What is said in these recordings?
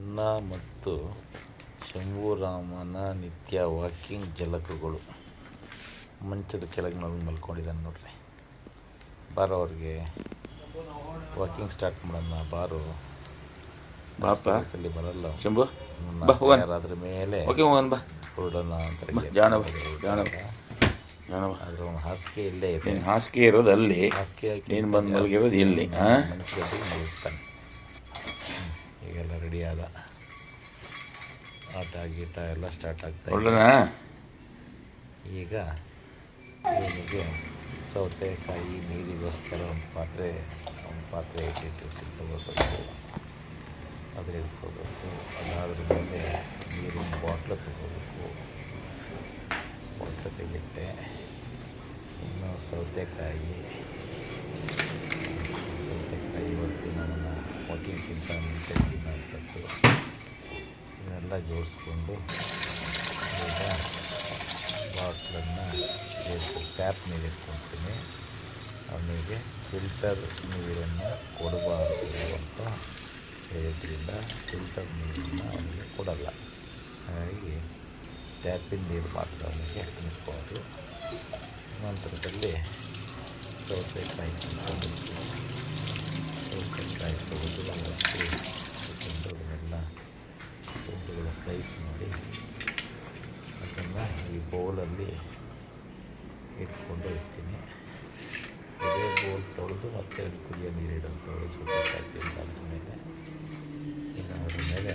ಅನ್ನ ಮತ್ತು ಶಂಭುರಾಮನ ನಿತ್ಯ ವಾಕಿಂಗ್ ಜಲಕಗಳು. ಮಂಚದ ಕೆಳಗೆ ಮಲ್ಕೊಂಡಿದ್ದಾನೆ ನೋಡ್ರಿ. ಬಾರೋ ಅವ್ರಿಗೆ. ವಾಕಿಂಗ್ ಸ್ಟಾರ್ಟ್ ಮಾಡೋಣ ಬಾರು. ಬಾಪಲ್ಲಿ ಬರಲ್ಲ. ಶಂಭು ಅದ್ರ ಯಾರಾದ್ರ ಮೇಲೆ ಹೊರಡೋಣ ಅಂತ ಬಾ, ಜಾಣ ಬಾ, ಜಾಣ ಬಾ. ಜಾಣ ಬಾ. ಹಾಸಿಗೆ ಇಲ್ಲೇ ಇದೆ. ಹಾಸಿಗೆ ಇರೋದು ಅಲ್ಲಿ ಹಾಸಿಗೆ ಹಾಕಿ ನೀನು ಬಂದು ಮಲಗಿರೋದು ಇಲ್ಲಿ ಹಾಂ ಮನಸ್ಸಿಗೆ ಮಲಗ್ತಾನೆ. ಈಗೆಲ್ಲ ರೆಡಿ ಆದ. ಆಟ ಗೀಟ ಎಲ್ಲ ಸ್ಟಾರ್ಟ್ ಆಗ್ತಾ ಈಗ ಇವನಿಗೆ ಸೌತೆಕಾಯಿ ನೀರಿಗೋಸ್ಕರ ಒಂದು ಪಾತ್ರೆ ಒಂದು ಪಾತ್ರೆ ಇಟ್ಟಿಟ್ಟು ತಗೋಬೇಕು ಅದ್ರ ಇಟ್ಕೋಬೇಕು ಅದಾದ್ರ ಮೇಲೆ ನೀರಿನ ಬಾಟ್ಲು ತಗೋಬೇಕು. ಬಾಟ್ಲು ತೆಗಿಟ್ಟೆ ಇನ್ನು ಸೌತೆಕಾಯಿ ವಾಕಿಂಗ್ಗಿಂತ ಮುಂಚೆ ತಿನ್ನೋಂಥದ್ದು. ಇದನ್ನೆಲ್ಲ ಜೋಡಿಸ್ಕೊಂಡು ಈಗ ಬಾಟ್ಲನ್ನು ಟ್ಯಾಪ್ ನೀರು ಅವನಿಗೆ ಫಿಲ್ಟರ್ ನೀರನ್ನು ಕೊಡಬಾರದು ಅಂತ ಹೇಳಿದ್ರಿಂದ ಫಿಲ್ಟರ್ ನೀರನ್ನು ಅವನಿಗೆ ಕೊಡಲ್ಲ. ಹಾಗಾಗಿ ಟ್ಯಾಪಿನ ನೀರು ಮಾತ್ರ ಅವನಿಗೆ ತಿನ್ನಿಸ್ಬಾರ್ದು ನಂತರದಲ್ಲಿ ಸೌತೆಕಾಯಿ ತೆಗೆದು ಅದಕ್ಕೆ ತಗೊಂಡು ಅದನ್ನೆಲ್ಲ ತುಂಡುಗಳ ಸ್ಲೈಸ್ ಮಾಡಿ ಅದನ್ನು ಈ ಬೌಲಲ್ಲಿ ಇಟ್ಕೊಂಡು ಇರ್ತೀನಿ. ಇದೇ ಬೋಲ್ ತೊಳೆದು ಮತ್ತೆ ಕುದಿಯೋ ನೀರಿಡೋದು ಸ್ವಲ್ಪ ತಿಂದಾದ ಮೇಲೆ. ಅದ್ರ ಮೇಲೆ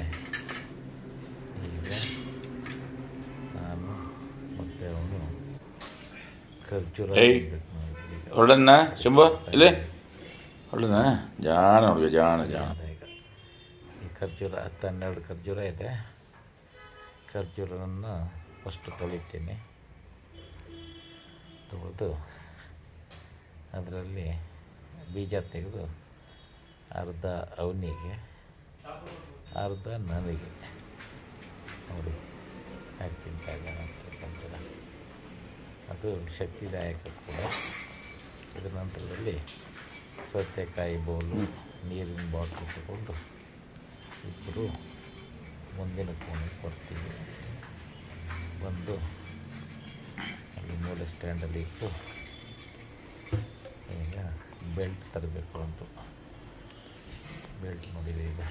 ಈಗ ನಾನು ಮತ್ತೆ ಅವನು ಖರ್ಜೂರ ಹೊರಡಣ್ಣ ಶುಂಭ ಇಲ್ಲಿ. ಹೊರಡೋಣ ಜಾಣ ಹುಡುಗ ಜಾಣ ಜಾಣ. ಈಗ ಈ ಖರ್ಜೂರ ಹತ್ತು ಹನ್ನೆರಡು ಖರ್ಜೂರ ಇದೆ. ಖರ್ಜೂರವನ್ನು ಫಸ್ಟ್ ತೊಳಿತೀನಿ. ತೊಳೆದು ಅದರಲ್ಲಿ ಬೀಜ ತೆಗೆದು ಅರ್ಧ ಅವನಿಗೆ, ಅರ್ಧ ನನಗೆ. ನೋಡಿ ಹಾಕ್ತಿದ್ದಾಗ ಅದು ಶಕ್ತಿದಾಯಕ ಕೂಡ. ಇದರ ನಂತರದಲ್ಲಿ ಸೌತೆಕಾಯಿ ಬೌಲು, ನೀರಿನ ಬಾಟ್ಲು ತಗೊಂಡು ಇಬ್ಬರು ಮುಂದಿನ ಕೋಣೆ ಕೊಡ್ತೀವಿ ಬಂದು ಅಲ್ಲಿ ಮೂಲೆ ಸ್ಟ್ಯಾಂಡಲ್ಲಿ ಇಟ್ಟು ಈಗ ಬೆಲ್ಟ್ ತರಬೇಕು ಅಂತ. ಬೆಲ್ಟ್ ನೋಡಿದೆ ಈಗ.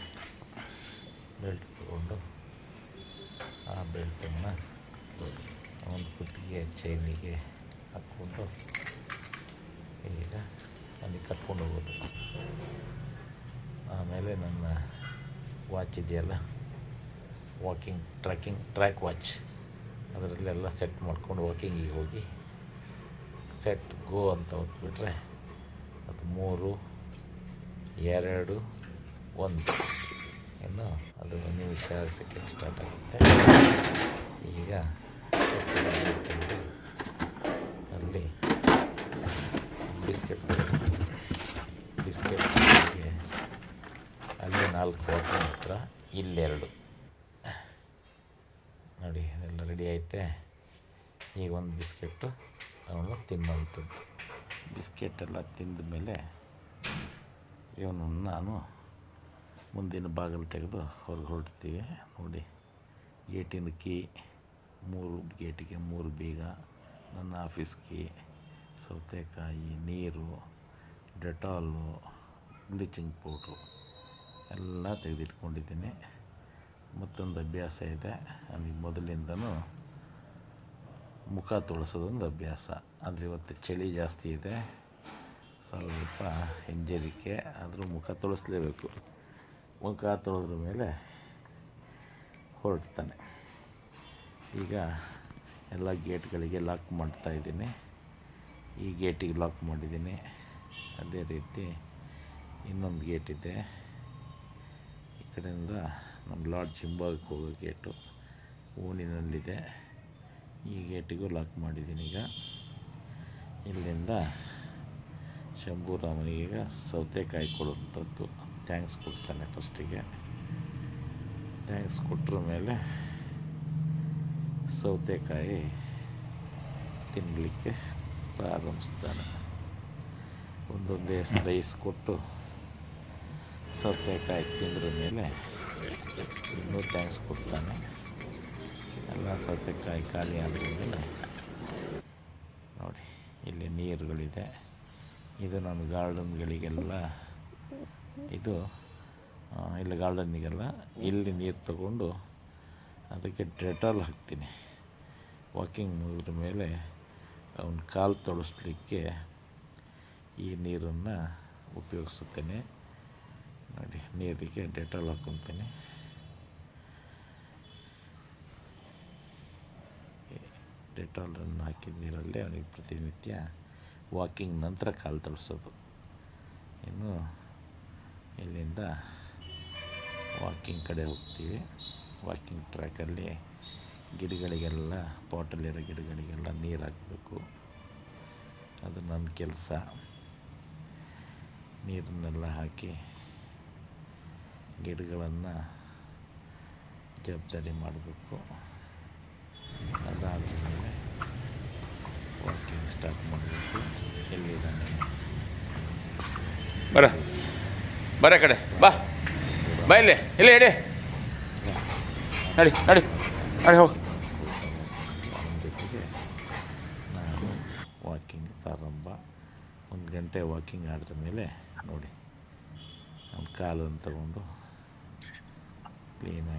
ಬೆಲ್ಟ್ ತಗೊಂಡು, ಆ ಬೆಲ್ಟನ್ನು ಒಂದು ಕುತ್ತಿಗೆ ಚೈನಿಗೆ ಹಾಕ್ಕೊಂಡು, ಈಗ ಅಲ್ಲಿ ಕಟ್ಕೊಂಡು ಹೋಗೋದು. ಆಮೇಲೆ ನನ್ನ ವಾಚ್ ಇದೆಯಲ್ಲ? ವಾಕಿಂಗ್ ಟ್ರ್ಯಾಕಿಂಗ್ ಟ್ರ್ಯಾಕ್ ವಾಚ್ ಅದರಲ್ಲೆಲ್ಲ ಸೆಟ್ ಮಾಡ್ಕೊಂಡು ವಾಕಿಂಗಿಗೆ ಹೋಗಿ ಸೆಟ್ ಗೋ ಅಂತ ಹೋಗ್ಬಿಟ್ರೆ ಅದು ಮೂರು, ಎರಡು, ಒಂದು. ಇನ್ನು ಅದು ನಿಮಿಷ ಸೆಕೆಂಡ್ ಸ್ಟಾರ್ಟ್ ಆಗುತ್ತೆ. ಈಗ ಅಲ್ಲಿ ಬಿಸ್ಕೆಟ್ ಬಿಸ್ಕೆಟ್ ಅಲ್ಲಿ ನಾಲ್ಕು ಬಾಟ್ಲ್ ಹತ್ರ ಇಲ್ಲೆರಡು. ರೆಡಿ ಐತೆ. ಈಗ ಒಂದು ಬಿಸ್ಕೆಟ್ಟು ಅವನು ತಿನ್ನುವಂಥದ್ದು. ಬಿಸ್ಕೆಟ್ ಎಲ್ಲ ತಿಂದ ಮೇಲೆ ಇವನು ನಾನು ಮುಂದಿನ ಬಾಗಿಲು ತೆಗೆದು ಹೊರಗೆ ಹೊರಡ್ತೀವಿ. ನೋಡಿ, ಗೇಟಿನ ಕೀ, ಮೂರು ಗೇಟಿಗೆ ಮೂರು ಬೀಗ, ನನ್ನ ಆಫೀಸ್ ಕೀ, ಸೌತೆಕಾಯಿ, ನೀರು, ಡೆಟಾಲು, ಬ್ಲೀಚಿಂಗ್ ಪೌಡ್ರು ಎಲ್ಲ ತೆಗೆದಿಟ್ಕೊಂಡಿದ್ದೀನಿ. ಮತ್ತೊಂದು ಅಭ್ಯಾಸ ಇದೆ. ನನಗೆ ಮೊದಲಿಂದನೂ ಮುಖ ತೊಳಸೋದೊಂದು ಅಭ್ಯಾಸ. ಆದರೆ ಇವತ್ತು ಚಳಿ ಜಾಸ್ತಿ ಇದೆ. ಸ್ವಲ್ಪ ಹಿಂಜರಿಕೆ, ಆದರೂ ಮುಖ ತೊಳಸಲೇಬೇಕು. ಮುಖ ತೊಳೆದ್ರ ಮೇಲೆ ಹೊರಡ್ತಾನೆ. ಈಗ ಎಲ್ಲ ಗೇಟ್ಗಳಿಗೆ ಲಾಕ್ ಮಾಡ್ತಾ ಇದ್ದೀನಿ. ಈ ಗೇಟಿಗೆ ಲಾಕ್ ಮಾಡಿದ್ದೀನಿ. ಅದೇ ರೀತಿ ಇನ್ನೊಂದು ಗೇಟ್ ಇದೆ. ಈ ಕಡೆಯಿಂದ ನಮ್ಮ ಲಾಡ್ಜ್ ಹಿಂಭಾಗಕ್ಕೆ ಹೋಗೋ ಗೇಟು ಓಣಿನಲ್ಲಿದೆ ಈ ಗೇಟಿಗೂ ಲಾಕ್ ಮಾಡಿದ್ದೀನಿ ಈಗ. ಇಲ್ಲಿಂದ ಶಂಭೂರಾಮನಿಗೆ ಈಗ ಸೌತೆಕಾಯಿ ಕೊಡುವಂಥದ್ದು. ಥ್ಯಾಂಕ್ಸ್ ಕೊಡ್ತಾನೆ ಫಸ್ಟಿಗೆ. ಥ್ಯಾಂಕ್ಸ್ ಕೊಟ್ಟರ ಮೇಲೆ ಸೌತೆಕಾಯಿ ತಿನ್ನಲಿಕ್ಕೆ ಪ್ರಾರಂಭಿಸ್ತಾನೆ. ಒಂದೊಂದೇ ಸ್ಲೈಸ್ ಕೊಟ್ಟು ಸೌತೆಕಾಯಿ ತಿಂದ್ರ ಮೇಲೆ ಅವನು ಥ್ಯಾಂಕ್ಸ್ ಕೊಡ್ತಾನೆ. ಎಲ್ಲ ಸೌತೆಕಾಯಿ ಖಾಲಿ ಆದಮೇಲೆ ನೋಡಿ, ಇಲ್ಲಿ ನೀರುಗಳಿದೆ. ಇದು ನನ್ನ ಗಾರ್ಡನ್ಗಳಿಗೆಲ್ಲ ಇದು ಇಲ್ಲಿ ಗಾರ್ಡನ್ನಿಗೆಲ್ಲ ಇಲ್ಲಿ ನೀರು ತಗೊಂಡು ಅದಕ್ಕೆ ಡೆಟಾಲ್ ಹಾಕ್ತೀನಿ. ವಾಕಿಂಗ್ ಮುಗಿದ ಮೇಲೆ ಅವನ ಕಾಲು ತೊಳಸ್ಲಿಕ್ಕೆ ಈ ನೀರನ್ನು ಉಪಯೋಗಿಸುತ್ತೇನೆ. ನೋಡಿ, ನೀರಿಗೆ ಡೆಟಾಲ್ ಹಾಕ್ಕೊತೀನಿ ಡೆಟಾಲನ್ನು ಹಾಕಿದ ನೀರಲ್ಲಿ ಅವನಿಗೆ ಪ್ರತಿನಿತ್ಯ ವಾಕಿಂಗ್ ನಂತರ ಕಾಲು ತಳಿಸೋದು. ಇನ್ನು ಇಲ್ಲಿಂದ ವಾಕಿಂಗ್ ಕಡೆ ಹೋಗ್ತೀವಿ. ವಾಕಿಂಗ್ ಟ್ರ್ಯಾಕಲ್ಲಿ ಗಿಡಗಳಿಗೆಲ್ಲ, ಪಾಟಲ್ಲಿರೋ ಗಿಡಗಳಿಗೆಲ್ಲ ನೀರು ಹಾಕಬೇಕು. ಅದು ನನ್ನ ಕೆಲಸ. ನೀರನ್ನೆಲ್ಲ ಹಾಕಿ ಗಿಡಗಳನ್ನು ಜವಾಬ್ದಾರಿ ಮಾಡಬೇಕು. ಅದಾದ ಮೇಲೆ ವಾಕಿಂಗ್ ಸ್ಟಾರ್ಟ್ ಮಾಡಬೇಕು ಎಲ್ಲಿದ್ದಾನೆ ಬರ. ಬರ ಕಡೆ. ಬಾ. ಬಾ ಇಲ್ಲಿ. ಇಲ್ಲಿ ಹೇಳಿ ನಡಿ ನಡಿ. ನಡಿ ಹೋಗಿ. ಜೊತೆಗೆ ನಾನು ವಾಕಿಂಗ್ ಪ್ರಾರಂಭ. ಒಂದು ಗಂಟೆ ವಾಕಿಂಗ್ ಆದ ಮೇಲೆ ನೋಡಿ. ಅವ್ನ ಕಾಲನ್ನು ತಗೊಂಡು play night.